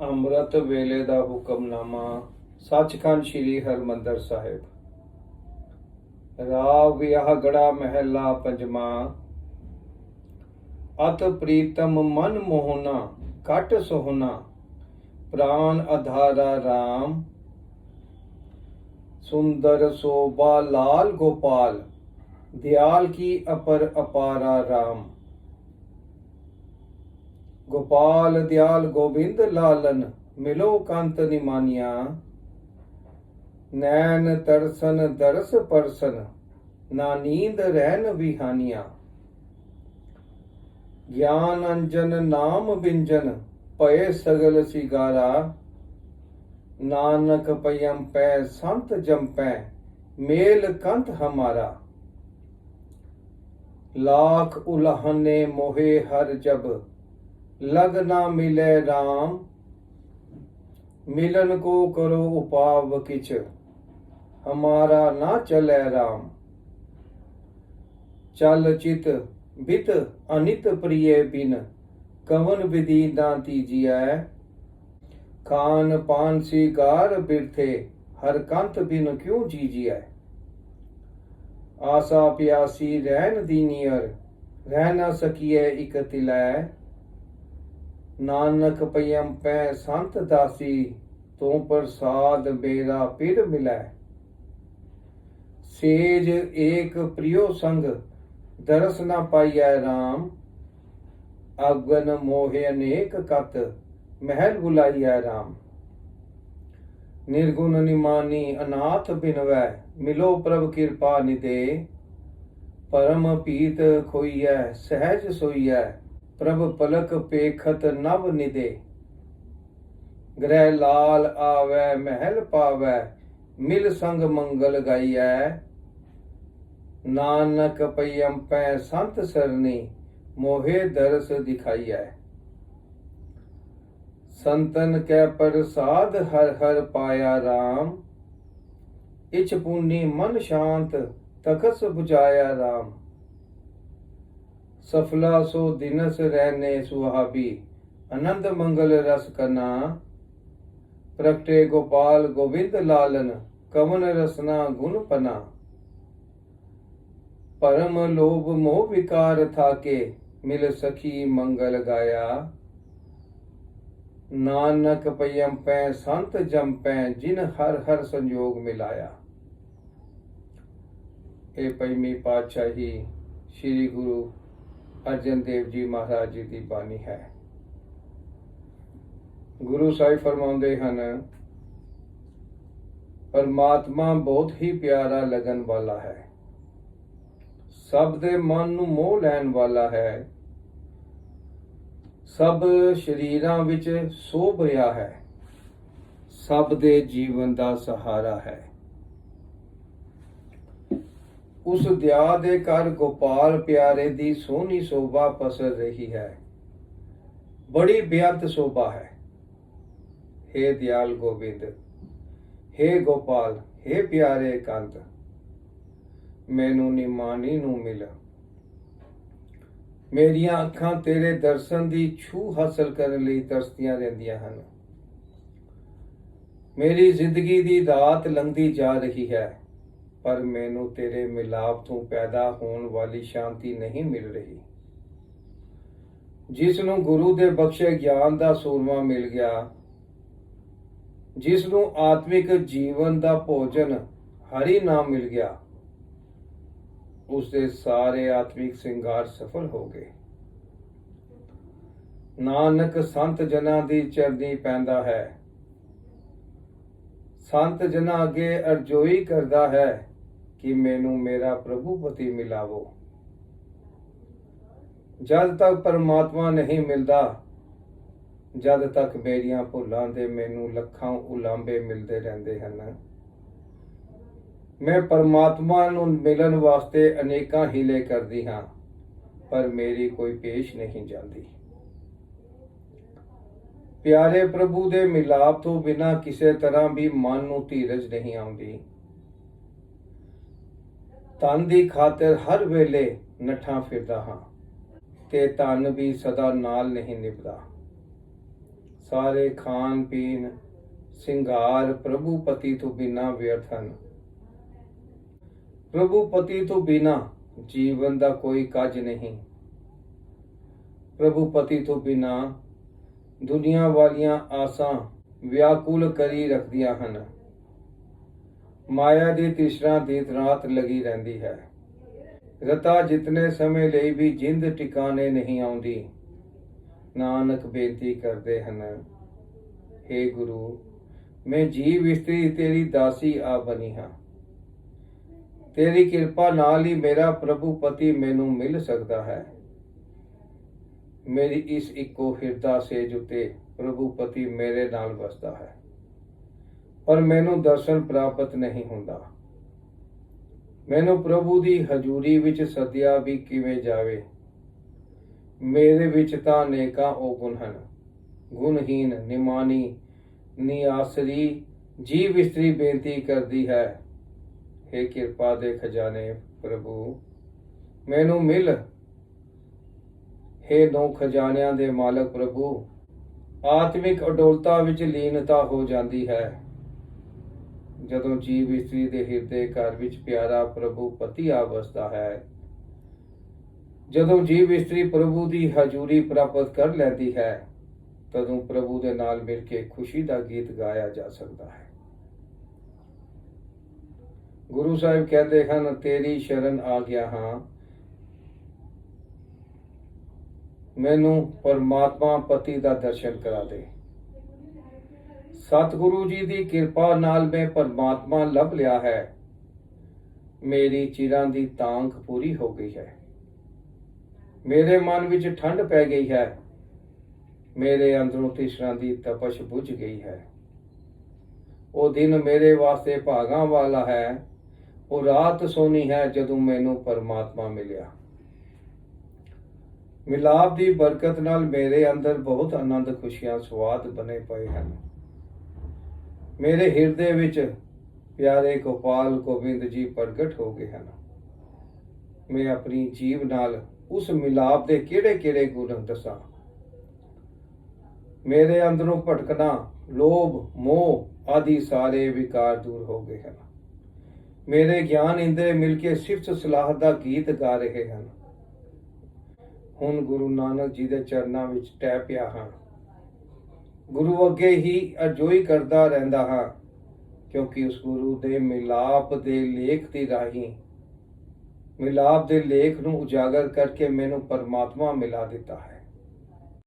ਅੰਮ੍ਰਿਤ ਵੇਲੇ ਦਾ ਹੁਕਮਨਾਮਾ, ਸੱਚਖੰਡ ਸ੍ਰੀ ਹਰਮੰਦਰ ਸਾਹਿਬ। ਰਾਵ ਵਿਆਹ ਗੜਾ ਮਹਿਲਾ ਪੰਜਮਾ। ਅਤ ਪ੍ਰੀਤਮ ਮਨ ਮੋਹਨਾ ਕਟ ਸੋਹਨਾ। ਪ੍ਰਾਨ ਅਧਾਰਾ ਰਾਮ। ਸੁੰਦਰ ਸੋਭਾ ਲਾਲ ਗੋਪਾਲ। ਦਿਆਲ ਕੀ ਅਪਰ ਅਪਾਰਾ ਰਾਮ। गोपाल दयाल गोविंद लालन, मिलो कंत निमानिया नैन तरसन दरस परसन, ना नींद रहन विहानिया। ज्ञान अंजन नाम बिंजन, पय सगल सिगारा। नानक पयम पै, संत जम्पै मेल कंत हमारा। लाख उलहने मोहे हर जब ਲਗ ਨਾ ਮਿਲੇ RAM ਮਿਲਨ ਕੋ ਕਰੋ ਉਪਾਵ ਕਿਛ ਹਮਾਰਾ ਨਾ ਚਲੇ RAM ਚਲ ਚਿਤ ਬਿਤ ਅਨਿਤ ਪ੍ਰਿਯ ਬਿਨ ਕਵਨ ਵਿਧੀ ਨਾ ਤੀਜੀਐ ਖਾਨ ਪਾਨ ਸਿਗਾਰ ਬਿਰਥੇ ਹਰ ਕੰਤ ਬਿਨ ਕਿਉ ਜੀਜੀਐ ਆਸਾ ਪਿਆਸੀ ਰਹਿਨ ਦੀਨੀਅਰ ਰਹਿ ਨਾ ਸਕੀਏ ਇਕ ਤਿਲੈ ਨਾਨਕ ਪਯੰ ਪੈ ਸੰਤ ਦਾਸੀ, ਤੂੰ ਪ੍ਰਸਾਦ ਬੇਰਾ ਪਿਰ ਮਿਲੈ। ਸੇਜ ਏਕ ਪ੍ਰਿਯੋ ਸੰਗ, ਦਰਸ ਨਾ ਪਾਈਐ RAM ਅਗਨ ਮੋਹਿ ਅਨੇਕ ਕਤ, ਮਹਿਲ ਬੁਲਾਈਐ RAM ਨਿਰਗੁਣ ਨਿਮਾਨੀ ਅਨਾਥ ਬਿਨਵੈ, ਮਿਲੋ ਪ੍ਰਭ ਕਿਰਪਾ ਨਿਦੇ। ਪਰਮ ਪੀਤ ਖੋਈਐ, ਸਹਿਜ ਸੋਈਐ। ਪ੍ਰਭ ਪਲਕ ਪੇਖਤ ਨਵ ਨਿਦੇ। ਗ੍ਰਹਿ ਲਾਲ ਆਵੈ, ਮਹਿਲ ਪਾਵੈ, ਮਿਲ ਸੰਗ ਮੰਗਲ ਗਾਈਐ। ਨਾਨਕ ਪਈਅਮ ਪੈ ਸੰਤ ਸਰਨੀ, ਮੋਹੇ ਦਰਸ ਦਿਖਾਈਐ। ਸੰਤਨ ਕੈ ਪ੍ਰਸਾਦ ਹਰ ਹਰ ਪਾਇਆ RAM ਇਚ ਪੁੰਨੀ ਮਨ ਸ਼ਾਂਤ ਤਖਸ 부ਜਾਇਆ RAM ਸਫਲਾ ਸੋ ਦਿਨਸ ਰਹਿਨੇ ਸੁਹਾਬੀ ਆਨੰਦ ਮੰਗਲ ਰਸ ਕਨਾ ਪ੍ਰਗਟੇ ਗੋਪਾਲ ਗੋਵਿੰਦ ਲਾਲਨ ਕਵਨ ਰਸਨਾ ਗੁਣ ਪਨਾ ਪਰਮ ਲੋਭ ਮੋਹ ਵਿਕਾਰ ਥਾਕੇ ਮਿਲ ਸਖੀ ਮੰਗਲ ਗਾਇਆ ਨਾਨਕ ਪਯੰ ਪੈ ਸੰਤ ਜੰਪੈ ਜਿਨ ਹਰ ਹਰ ਸੰਜੋਗ ਮਿਲਾਇਆ ਇਹ ਪੰਜਵੀਂ ਪਾਤਸ਼ਾਹੀ ਸ੍ਰੀ ਗੁਰੂ ਅਰਜਨ ਦੇਵ ਜੀ ਮਹਾਰਾਜ ਜੀ ਦੀ ਬਾਣੀ ਹੈ। ਗੁਰੂ ਸਾਹਿਬ ਫਰਮਾਉਂਦੇ ਹਨ, ਪਰਮਾਤਮਾ ਬਹੁਤ ਹੀ ਪਿਆਰਾ ਲਗਨ ਵਾਲਾ ਹੈ। ਸਭ ਦੇ ਮਨ ਨੂੰ ਮੋਹ ਲੈਣ ਵਾਲਾ ਹੈ। ਸਭ ਸ਼ਰੀਰਾਂ ਵਿੱਚ ਸੋਭ ਰਿਹਾ ਹੈ। ਸਭ ਦੇ ਜੀਵਨ ਦਾ ਸਹਾਰਾ ਹੈ। ਉਸ ਦਿਆ ਦੇ ਘਰ ਗੋਪਾਲ ਪਿਆਰੇ ਦੀ ਸੋਹਣੀ ਸ਼ੋਭਾ ਪਸਰ ਰਹੀ ਹੈ ਬੜੀ ਬੇਅੰਤ ਸ਼ੋਭਾ ਹੈ हे ਦਿਆਲ ਗੋਬਿੰਦ हे ਗੋਪਾਲ हे ਪਿਆਰੇ ਕੰਤ ਮੈਨੂੰ ਨਿਮਾਨੀ ਨੂੰ ਮਿਲ ਮੇਰੀਆਂ ਅੱਖਾਂ ਤੇਰੇ ਦਰਸ਼ਨ ਦੀ ਛੂ ਹਾਸਲ ਕਰਨ ਲਈ ਤਰਸਦੀਆਂ ਰਹਿੰਦੀਆਂ ਹਨ ਮੇਰੀ ਜ਼ਿੰਦਗੀ ਦੀ ਰਾਤ ਲੰਘਦੀ ਜਾ ਰਹੀ ਹੈ ਪਰ ਮੈਨੂੰ ਤੇਰੇ ਮਿਲਾਪ ਤੋਂ ਪੈਦਾ ਹੋਣ ਵਾਲੀ ਸ਼ਾਂਤੀ ਨਹੀਂ ਮਿਲ ਰਹੀ। ਜਿਸ ਨੂੰ ਗੁਰੂ ਦੇ ਬਖਸ਼ੇ ਗਿਆਨ ਦਾ ਸੂਰਮਾ ਮਿਲ ਗਿਆ ਜਿਸ ਨੂੰ ਆਤਮਿਕ ਜੀਵਨ ਦਾ ਭੋਜਨ ਹਰੀ ਨਾਮ ਮਿਲ ਗਿਆ ਉਸ ਦੇ ਸਾਰੇ ਆਤਮਿਕ ਸਿੰਗਾਰ ਸਫਲ ਹੋ ਗਏ। ਨਾਨਕ ਸੰਤ ਜਨਾਂ ਦੀ ਚਰਨੀ ਪੈਂਦਾ ਹੈ। ਸੰਤ ਜਨਾਂ ਅੱਗੇ ਅਰਜ਼ੋਈ ਕਰਦਾ ਹੈ ਕਿ ਮੈਨੂੰ ਮੇਰਾ ਪ੍ਰਭੂ ਪਤੀ ਮਿਲਾਵੋ। ਜਦ ਤੱਕ ਪਰਮਾਤਮਾ ਨਹੀਂ ਮਿਲਦਾ, ਜਦ ਤੱਕ ਮੇਰੀਆਂ ਭੁੱਲਾਂ ਦੇ ਮੈਨੂੰ ਲੱਖਾਂ ਉਲਾਂਬੇ ਮਿਲਦੇ ਰਹਿੰਦੇ ਹਨ। ਮੈਂ ਪਰਮਾਤਮਾ ਨੂੰ ਮਿਲਣ ਵਾਸਤੇ ਅਨੇਕਾਂ ਹੀਲੇ ਕਰਦੀ ਹਾਂ, ਪਰ ਮੇਰੀ ਕੋਈ ਪੇਸ਼ ਨਹੀਂ ਜਾਂਦੀ। ਪਿਆਰੇ ਪ੍ਰਭੂ ਦੇ ਮਿਲਾਪ ਤੋਂ ਬਿਨਾ ਕਿਸੇ ਤਰ੍ਹਾਂ ਵੀ ਮਨ ਨੂੰ ਧੀਰਜ ਨਹੀਂ ਆਉਂਦੀ। ਤਨ ਦੀ ਖਾਤਰ ਹਰ ਵੇਲੇ ਨਠਾਂ ਫਿਰਦਾ ਹਾਂ ਤੇ ਤਨ ਵੀ ਸਦਾ ਨਾਲ ਨਹੀਂ ਨਿਭਦਾ। ਸਾਰੇ ਖਾਣ ਪੀਣ ਸਿੰਗਾਰ ਪ੍ਰਭੂ ਪਤੀ ਤੋਂ ਬਿਨਾ ਵਿਅਰਥ ਹਨ। ਪ੍ਰਭੂ ਪਤੀ ਤੋਂ ਬਿਨਾ ਜੀਵਨ ਦਾ ਕੋਈ ਕੱਜ ਨਹੀਂ। ਪ੍ਰਭੂ ਪਤੀ ਤੋਂ ਬਿਨਾ ਦੁਨੀਆ ਵਾਲੀਆਂ ਆਸਾਂ ਵਿਆਕੁਲ ਕਰੀ ਰੱਖਦੀਆਂ ਹਨ। ਮਾਇਆ ਦੀ ਤ੍ਰਿਸ਼ਨਾ ਦਿਨ ਰਾਤ ਲਗੀ ਰਹਿੰਦੀ ਹੈ। ਰਤਾ ਜਿਤਨੇ ਸਮੇਂ ਲਈ ਵੀ ਜਿੰਦ ਟਿਕਾਣੇ ਨਹੀਂ ਆਉਂਦੀ। ਨਾਨਕ ਬੇਨਤੀ ਕਰਦੇ ਹਨ हे ਗੁਰੂ, ਮੈਂ ਜੀਵ ਇਸਤਰੀ ਤੇਰੀ ਦਾਸੀ ਆ ਬਣੀ ਹਾਂ। ਤੇਰੀ ਕਿਰਪਾ ਨਾਲ ਹੀ ਮੇਰਾ ਪ੍ਰਭੂ ਪਤੀ ਮੈਨੂੰ ਮਿਲ ਸਕਦਾ ਹੈ। ਮੇਰੀ ਇਸ ਇੱਕੋ ਹਿਰਦਾ ਸੇਜ ਉਤੇ ਪ੍ਰਭੂ ਪਤੀ ਮੇਰੇ ਨਾਲ ਵਸਦਾ ਹੈ। ਪਰ ਮੈਨੂੰ ਦਰਸ਼ਨ ਪ੍ਰਾਪਤ ਨਹੀਂ ਹੁੰਦਾ। ਮੈਨੂੰ ਪ੍ਰਭੂ ਦੀ ਹਜ਼ੂਰੀ ਵਿੱਚ ਸਦਿਆ ਵੀ ਕਿਵੇਂ ਜਾਵੇ? ਮੇਰੇ ਵਿੱਚ ਤਾਂ ਅਨੇਕਾਂ ਉਹ ਗੁਣ ਹਨ। ਗੁਣਹੀਨ ਨਿਮਾਨੀ ਨਿਆਸਰੀ, ਜੀਵ ਇਸਤਰੀ ਬੇਨਤੀ ਕਰਦੀ ਹੈ हे ਕਿਰਪਾ ਦੇ ਖਜ਼ਾਨੇ ਪ੍ਰਭੂ, ਮੈਨੂੰ ਮਿਲ। हे ਨੌ ਖਜ਼ਾਨਿਆਂ ਦੇ ਮਾਲਕ ਪ੍ਰਭੂ, ਆਤਮਿਕ ਅਡੋਲਤਾ ਵਿੱਚ ਲੀਨਤਾ ਹੋ ਜਾਂਦੀ ਹੈ। ਜਦੋਂ ਜੀਵ ਇਸਤਰੀ ਦੇ ਹਿਰਦੇ ਘਰ ਵਿੱਚ ਪਿਆਰਾ ਪ੍ਰਭੂ ਪਤੀ ਆ ਵਸਦਾ ਹੈ, ਜਦੋਂ ਜੀਵ ਇਸਤਰੀ ਪ੍ਰਭੂ ਦੀ ਹਜ਼ੂਰੀ ਪ੍ਰਾਪਤ ਕਰ ਲੈਂਦੀ ਹੈ, ਤਦੋਂ ਪ੍ਰਭੂ ਦੇ ਨਾਲ ਮਿਲ ਕੇ ਖੁਸ਼ੀ ਦਾ ਗੀਤ ਗਾਇਆ ਜਾ ਸਕਦਾ ਹੈ। ਗੁਰੂ ਸਾਹਿਬ ਕਹਿੰਦੇ ਹਨ, ਤੇਰੀ ਸ਼ਰਨ ਆ ਗਿਆ ਹਾਂ। ਮੈਨੂੰ ਪਰਮਾਤਮਾ ਪਤੀ ਦਾ ਦਰਸ਼ਨ ਕਰਾ ਦੇ। ਸਤਿਗੁਰੂ ਜੀ ਦੀ ਕਿਰਪਾ ਨਾਲ ਮੈਂ ਪਰਮਾਤਮਾ ਲੱਭ ਲਿਆ ਹੈ। ਮੇਰੀ ਚਿਰਾਂ ਦੀ ਤਾਂਘ ਪੂਰੀ ਹੋ ਗਈ ਹੈ। ਮੇਰੇ ਮਨ ਵਿੱਚ ਠੰਡ ਪੈ ਗਈ ਹੈ। ਮੇਰੇ ਅੰਦਰੋਂ ਤ੍ਰਿਸ਼ਨਾ ਦੀ ਤਪਸ਼ ਬੁਝ ਗਈ ਹੈ। ਉਹ ਦਿਨ ਮੇਰੇ ਵਾਸਤੇ ਭਾਗਾਂ ਵਾਲਾ ਹੈ। ਉਹ ਰਾਤ ਸੋਨੀ ਹੈ ਜਦੋਂ ਮੈਨੂੰ ਪਰਮਾਤਮਾ ਮਿਲਿਆ। ਮਿਲਾਪ ਦੀ ਬਰਕਤ ਨਾਲ ਮੇਰੇ ਅੰਦਰ ਬਹੁਤ ਆਨੰਦ ਖੁਸ਼ੀਆਂ ਸਵਾਦ ਬਣੇ ਪਏ ਹਨ। ਮੇਰੇ ਹਿਰਦੇ ਵਿੱਚ ਪਿਆਰੇ ਗੋਪਾਲ ਗੋਬਿੰਦ ਜੀ ਪ੍ਰਗਟ ਹੋ ਗਏ ਹਨ। ਮੈਂ ਆਪਣੀ ਜੀਵ ਨਾਲ ਉਸ ਮਿਲਾਪ ਦੇ ਕਿਹੜੇ-ਕਿਹੜੇ ਗੁਣ ਦੱਸਾਂ? ਮੇਰੇ ਅੰਦਰੋਂ ਭਟਕਣਾ, ਲੋਭ, ਮੋਹ ਆਦਿ ਸਾਰੇ ਵਿਕਾਰ ਦੂਰ ਹੋ ਗਏ ਹਨ। ਮੇਰੇ ਗਿਆਨ ਇੰਦਰੇ ਮਿਲ ਕੇ ਸਿਫਤ ਸਲਾਹ ਦਾ ਗੀਤ ਗਾ ਰਹੇ ਹਨ। ਹੁਣ ਗੁਰੂ ਨਾਨਕ ਜੀ ਦੇ ਚਰਨਾਂ ਵਿੱਚ ਟੈ ਪਿਆ ਹਾਂ। ਗੁਰੂ ਅੱਗੇ ਹੀ ਅਜੋਈ ਕਰਦਾ ਰਹਿੰਦਾ ਹਾਂ, ਕਿਉਂਕਿ ਉਸ ਗੁਰੂ ਦੇ ਮਿਲਾਪ ਦੇ ਲੇਖ ਦੀ ਰਾਹੀਂ, ਮਿਲਾਪ ਦੇ ਲੇਖ ਨੂੰ ਉਜਾਗਰ ਕਰਕੇ ਮੈਨੂੰ ਪਰਮਾਤਮਾ ਮਿਲਾ ਦਿੱਤਾ ਹੈ।